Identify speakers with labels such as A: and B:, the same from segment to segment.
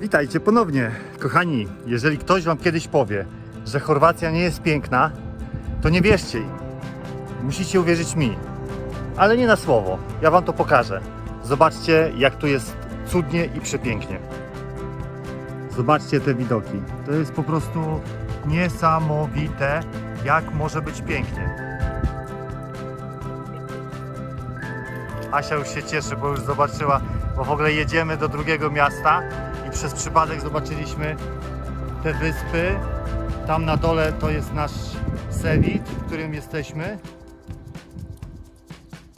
A: Witajcie ponownie, kochani. Jeżeli ktoś Wam kiedyś powie, że Chorwacja nie jest piękna, to nie wierzcie im. Musicie uwierzyć mi. Ale nie na słowo. Ja Wam to pokażę. Zobaczcie, jak tu jest cudnie i przepięknie. Zobaczcie te widoki. To jest po prostu niesamowite, jak może być pięknie. Asia już się cieszy, bo już zobaczyła, bo w ogóle jedziemy do drugiego miasta i przez przypadek zobaczyliśmy te wyspy. Tam na dole to jest nasz Sewit, w którym jesteśmy.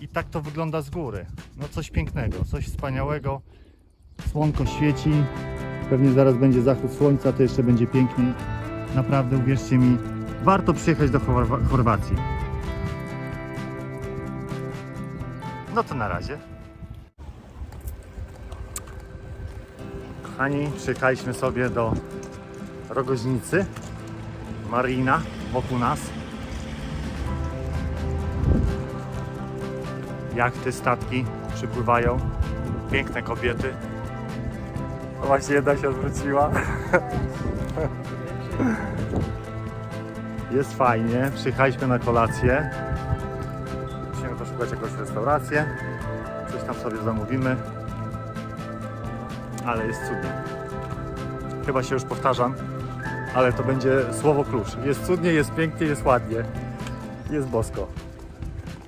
A: I tak to wygląda z góry. No coś pięknego, coś wspaniałego. Słonko świeci. Pewnie zaraz będzie zachód słońca, to jeszcze będzie piękniej. Naprawdę uwierzcie mi, warto przyjechać do Chorwa- Chorwacji. No to na razie. Kochani, przyjechaliśmy sobie do Rogoźnicy. Marina wokół nas. Jachty, statki przypływają. Piękne kobiety. No Właśnie jedna się odwróciła. Jest fajnie. Przyjechaliśmy na kolację. Musimy poszukać jakąś restaurację. Coś tam sobie zamówimy. Ale jest cudnie. Chyba się już powtarzam, ale to będzie słowo klucz. Jest cudnie, jest pięknie, jest ładnie. Jest bosko.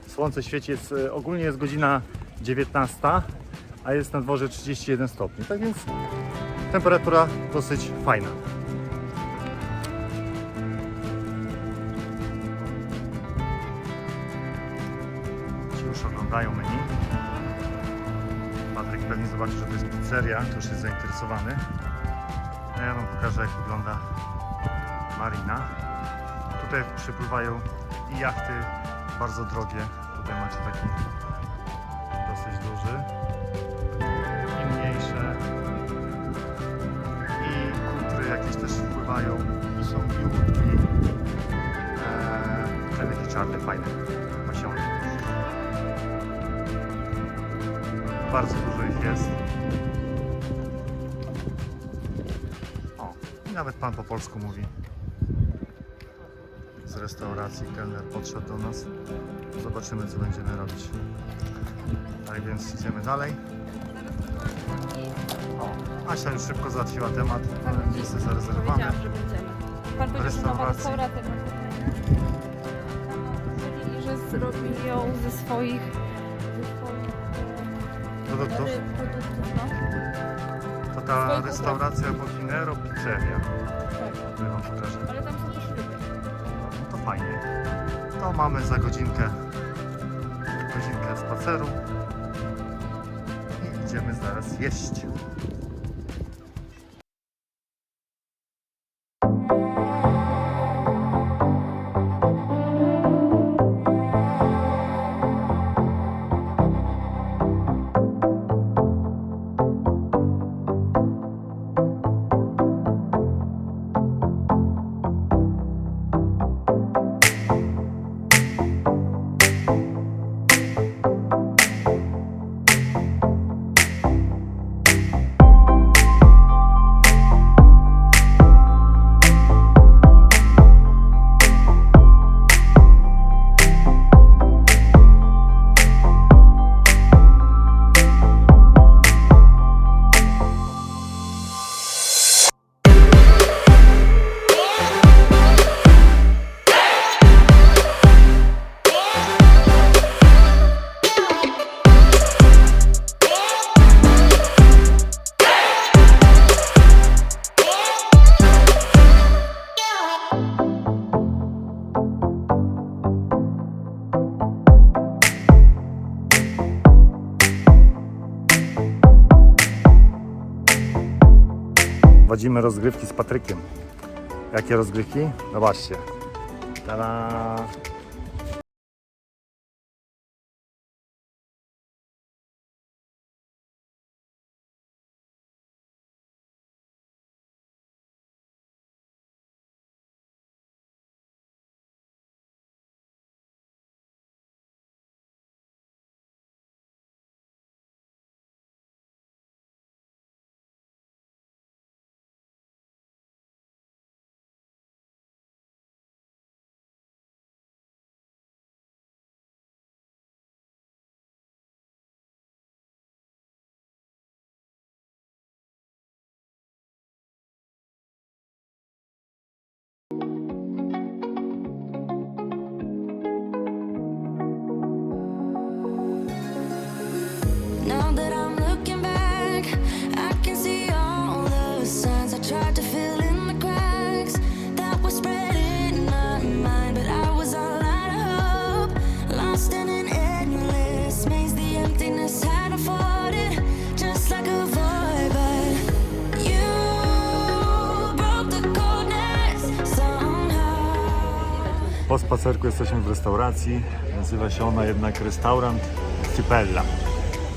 A: Słońce świeci, jest, e, ogólnie jest godzina 19, a jest na dworze 31 stopni. Tak więc temperatura dosyć fajna. Już oglądają menu. Patryk pewnie zobaczy, że to jest pizzeria, to już jest zainteresowany. A ja Wam pokażę, jak wygląda marina. Tutaj przypływają i jachty bardzo drogie. Tutaj macie taki dosyć duży. I mniejsze. I kutry jakieś też wpływają. I są biurki. Eee, ten taki czarny, fajny. Bardzo dużo ich jest. O, i nawet pan po polsku mówi. Z restauracji kelner podszedł do nas. Zobaczymy, co będziemy robić. Tak więc idziemy dalej. O, Asia już szybko załatwiła temat. Mamy miejsce zarezerwowane.
B: Powiedziałam, że będziemy. Pan powiedział, że nowa
A: Restauracji.
B: restauracja będzie I że zrobili ją ze swoich
A: Produktów?
B: produktów, no.
A: To ta
B: Swoich
A: restauracja Bocinero Pizzeria.
B: Tak.
A: Tu wam pokażę.
B: Ale tam są też ryby.
A: No to fajnie. To mamy za godzinkę godzinkę spaceru i idziemy zaraz jeść. Wadzimy rozgrywki z Patrykiem. Jakie rozgrywki? Zobaczcie. Tada! Po spacerku jesteśmy w restauracji. Nazywa się ona jednak restaurant Cypella.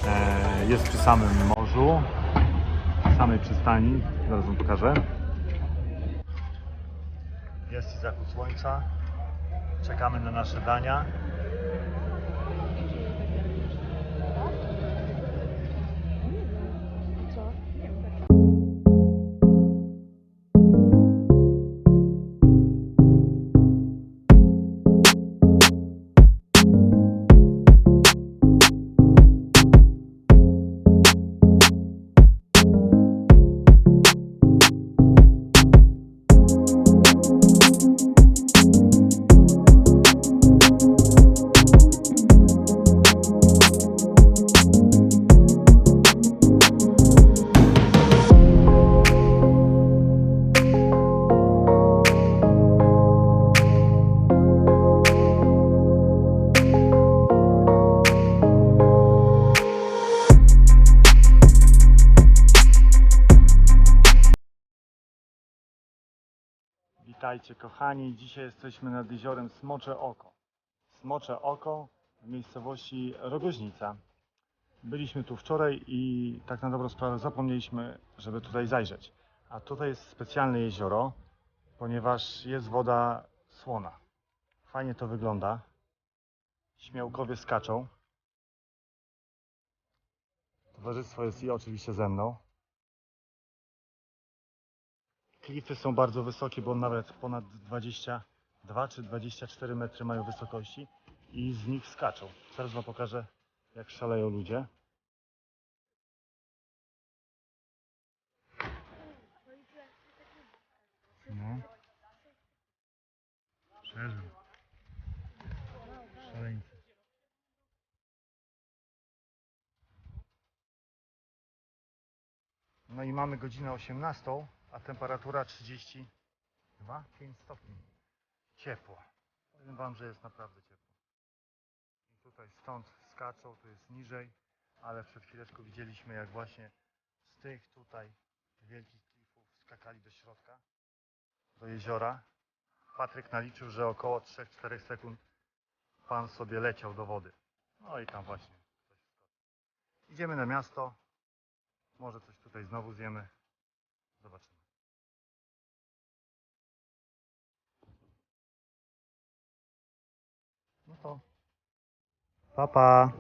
A: E, Jest przy samym morzu, przy samej przystani. Zaraz wam pokażę. Jest i zachód słońca. Czekamy na nasze dania. Witajcie kochani, dzisiaj jesteśmy nad jeziorem Smocze Oko. Smocze Oko w miejscowości Rogoźnica. Byliśmy tu wczoraj i tak na dobrą sprawę zapomnieliśmy, żeby tutaj zajrzeć. A tutaj jest specjalne jezioro, ponieważ jest woda słona. Fajnie to wygląda. Śmiałkowie skaczą. Towarzystwo jest i oczywiście ze mną. Klify są bardzo wysokie, bo nawet ponad 22 czy 24 metry mają wysokości i z nich skaczą. Zaraz wam pokażę, jak szaleją ludzie. No. Przeżył. Szaleńcy. No i mamy godzinę 18, a temperatura 32, 5 stopni. Ciepło. Powiem Wam, że jest naprawdę ciepło. I tutaj stąd skaczą, tu jest niżej, ale przed chwileczką widzieliśmy jak właśnie z tych tutaj wielkich klifów skakali do środka, do jeziora. Patryk naliczył, że około 3-4 sekund pan sobie leciał do wody. No i tam właśnie. Idziemy na miasto. Może coś tutaj znowu zjemy. Zobaczymy. Papa.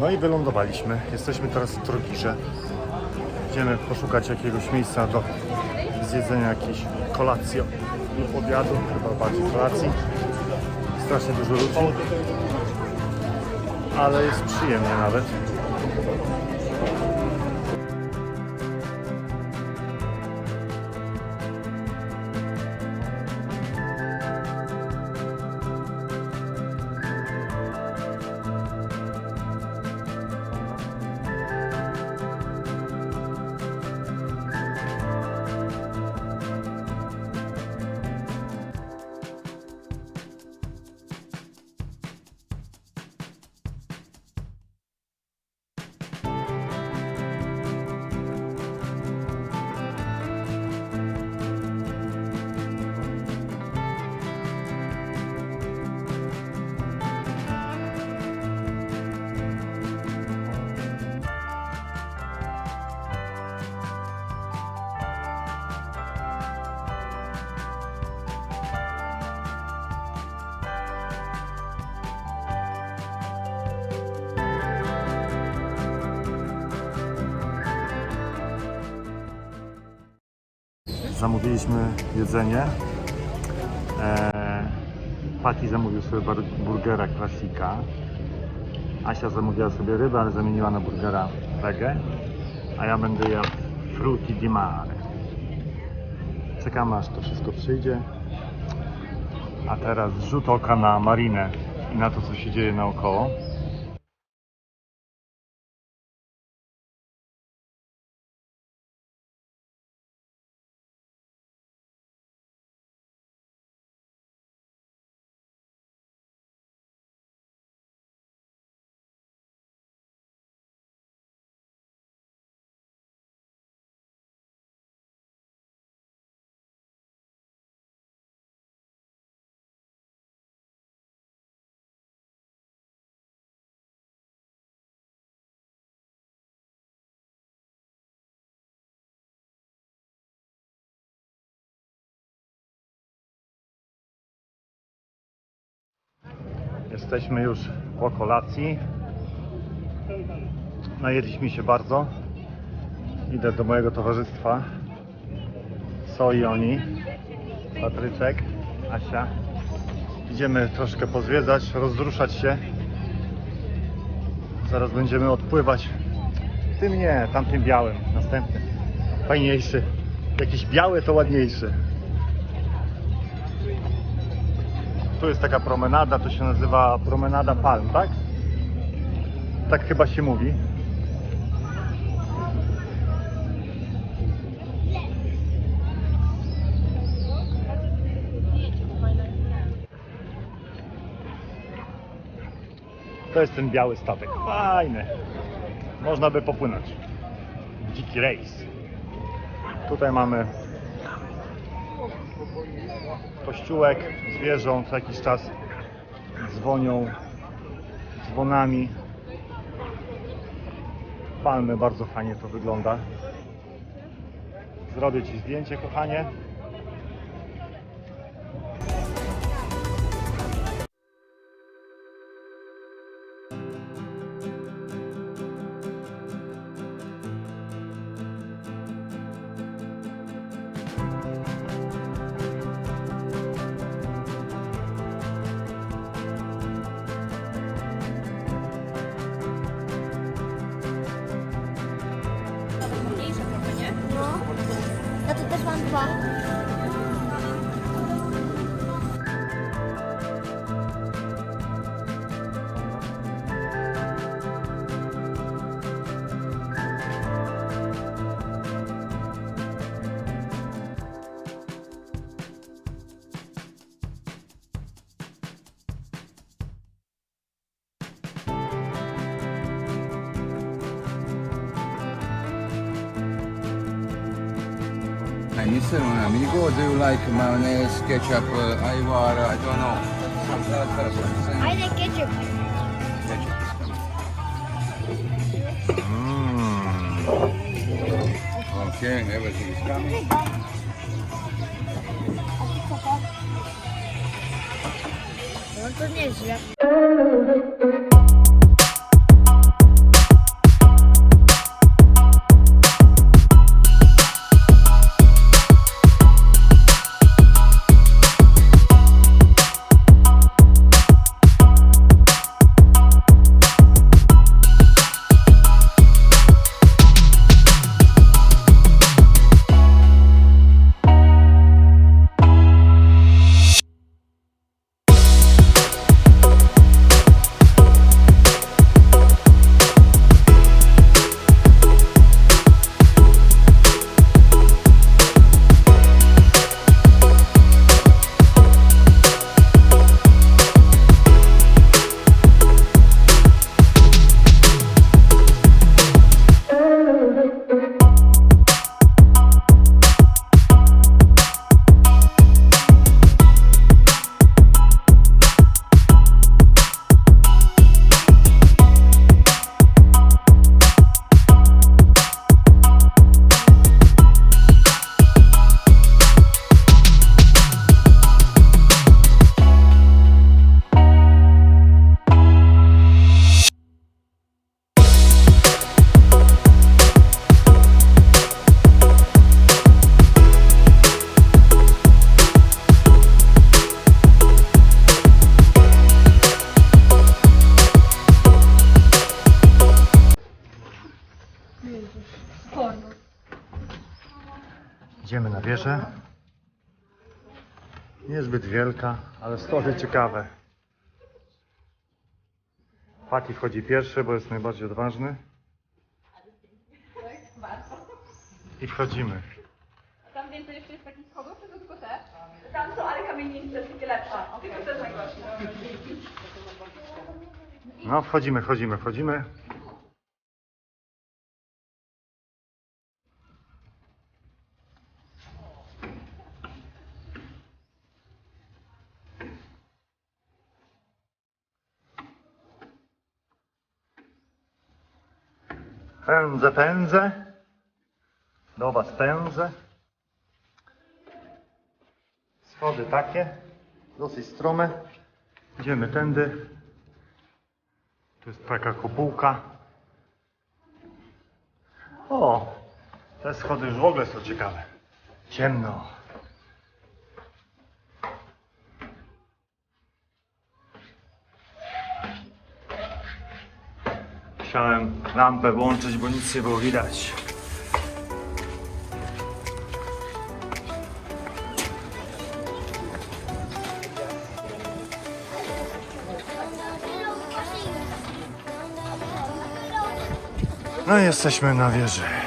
A: No i wylądowaliśmy. Jesteśmy teraz w Trogirze. Idziemy poszukać jakiegoś miejsca do zjedzenia jakiejś kolacji lub obiadu, chyba bardziej kolacji. Strasznie dużo ludzi, ale jest przyjemnie nawet. Zamówiliśmy jedzenie. Eee, Pati zamówił sobie burgera klasika. Asia zamówiła sobie rybę, ale zamieniła na burgera wege. A ja będę jadł frutti di mare. Czekamy aż to wszystko przyjdzie. A teraz rzut oka na marinę i na to, co się dzieje naokoło. Jesteśmy już po kolacji. Najedliśmy się bardzo. Idę do mojego towarzystwa. So i oni. Patryczek, Asia. Idziemy troszkę pozwiedzać, rozruszać się. Zaraz będziemy odpływać. Tym nie, tamtym białym. Następny. Fajniejszy. Jakiś biały to ładniejszy. Tu jest taka promenada, to się nazywa promenada Palm, tak? Tak chyba się mówi. To jest ten biały statek. Fajny. Można by popłynąć. Dziki rejs. Tutaj mamy kościółek z wieżą, co jakiś czas dzwonią dzwonami. Palmy, bardzo fajnie to wygląda. Zrobię Ci zdjęcie, kochanie.
C: Mr. Amigo, do you like mayonnaise, ketchup, uh, ayvar, I don't know. Some salad person.
D: I like ketchup.
C: Ketchup is coming. Okay, everything is coming.
D: No to nieźle.
A: Idziemy Niezbyt wielka, ale story ciekawe. Pati wchodzi pierwszy, bo jest najbardziej odważny. I wchodzimy.
B: Tam więcej jeszcze jest takich schodów, czy to tylko te? Tam są, ale kamienice, takie lepsze. Tylko te najgorsze.
A: No, wchodzimy, wchodzimy, wchodzimy. Pędzę, pędzę. Do was pędzę. Schody takie, dosyć strome. Idziemy tędy. Tu jest taka kopułka. O, te schody już w ogóle są ciekawe. Ciemno. Musiałem lampę włączyć, bo nic nie było widać. No i jesteśmy na wieży.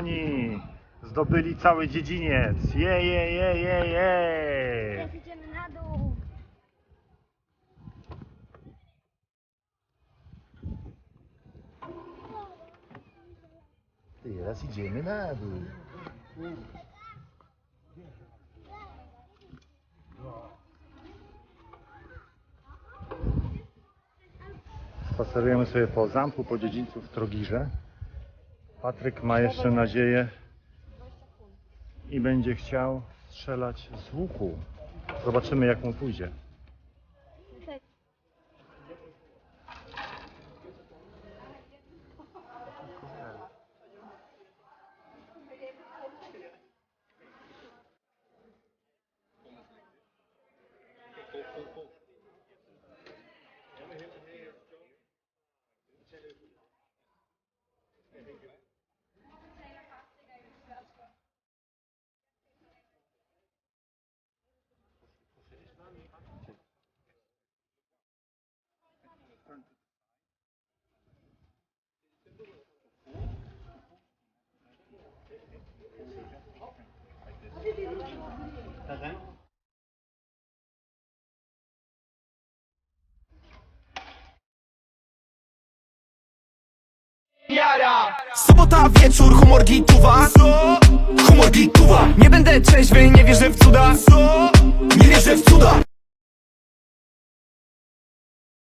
A: Oni! Zdobyli cały dziedziniec! Je, je, je, je, je!
D: Idziemy na dół.
A: Teraz idziemy na dół. Spacerujemy sobie po zamku, po dziedzińcu w Trogirze. Patryk ma jeszcze nadzieję i będzie chciał strzelać z łuku. Zobaczymy jak mu pójdzie.
E: Sobota wieczór, humor gituwa. Humor gituwa. Nie będę trzeźwy, nie wierzę w cuda. Nie wierzę w cuda